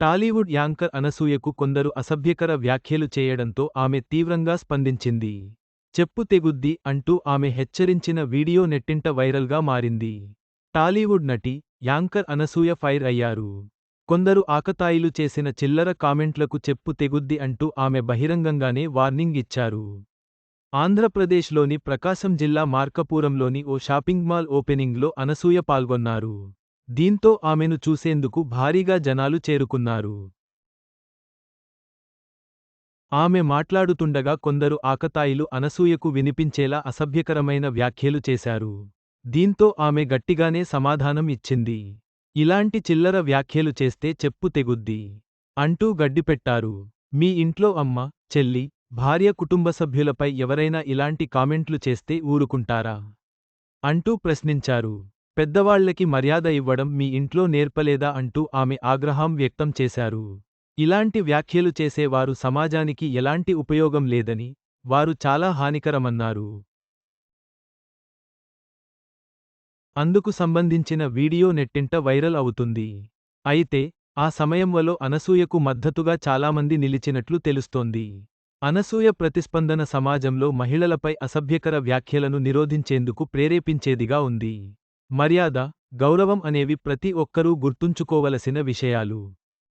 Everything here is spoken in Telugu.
టాలీవుడ్ యాంకర్ అనసూయకు కొందరు అసభ్యకర వ్యాఖ్యలు చేయడంతో ఆమె తీవ్రంగా స్పందించింది. చెప్పు తెగుద్ది అంటూ ఆమె హెచ్చరించిన వీడియో నెట్టింట వైరల్గా మారింది. టాలీవుడ్ నటి యాంకర్ అనసూయ ఫైర్ అయ్యారు. కొందరు ఆకతాయిలు చేసిన చిల్లర కామెంట్లకు చెప్పు తెగుద్ది అంటూ ఆమె బహిరంగంగానే వార్నింగ్ ఇచ్చారు. ఆంధ్రప్రదేశ్లోని ప్రకాశం జిల్లా మార్కపురంలోని ఓ షాపింగ్ మాల్ ఓపెనింగ్లో అనసూయ పాల్గొన్నారు. దీంతో ఆమెను చూసేందుకు భారీగా జనాలు చేరుకున్నారు. ఆమె మాట్లాడుతుండగా కొందరు ఆకతాయిలు అనసూయకు వినిపించేలా అసభ్యకరమైన వ్యాఖ్యలు చేశారు. దీంతో ఆమె గట్టిగానే సమాధానం ఇచ్చింది. ఇలాంటి చిల్లర వ్యాఖ్యలు చేస్తే చెప్పు తెగుద్ది అంటూ గడ్డిపెట్టారు. మీ ఇంట్లో అమ్మ చెల్లి భార్య కుటుంబ సభ్యులపై ఎవరైనా ఇలాంటి కామెంట్లు చేస్తే ఊరుకుంటారా అంటూ ప్రశ్నించారు. పెద్దవాళ్ళకి మర్యాద ఇవ్వడం మీ ఇంట్లో నేర్పలేదా అంటూ ఆమె ఆగ్రహం వ్యక్తం చేశారు. ఇలాంటి వ్యాఖ్యలు చేసేవారు సమాజానికి ఎలాంటి ఉపయోగం లేదని వారు చాలా హానికరమన్నారు. అందుకు సంబంధించిన వీడియో నెట్టింట వైరల్ అవుతుంది. అయితే ఆ సమయంలో అనసూయకు మద్దతుగా చాలామంది నిలిచినట్లు తెలుస్తోంది. అనసూయ ప్రతిస్పందన సమాజంలో మహిళలపై అసభ్యకర వ్యాఖ్యలను నిరోధించేందుకు ప్రేరేపించేదిగా ఉంది. మర్యాద గౌరవం అనేవి ప్రతి ఒక్కరూ గుర్తుంచుకోవలసిన విషయాలు.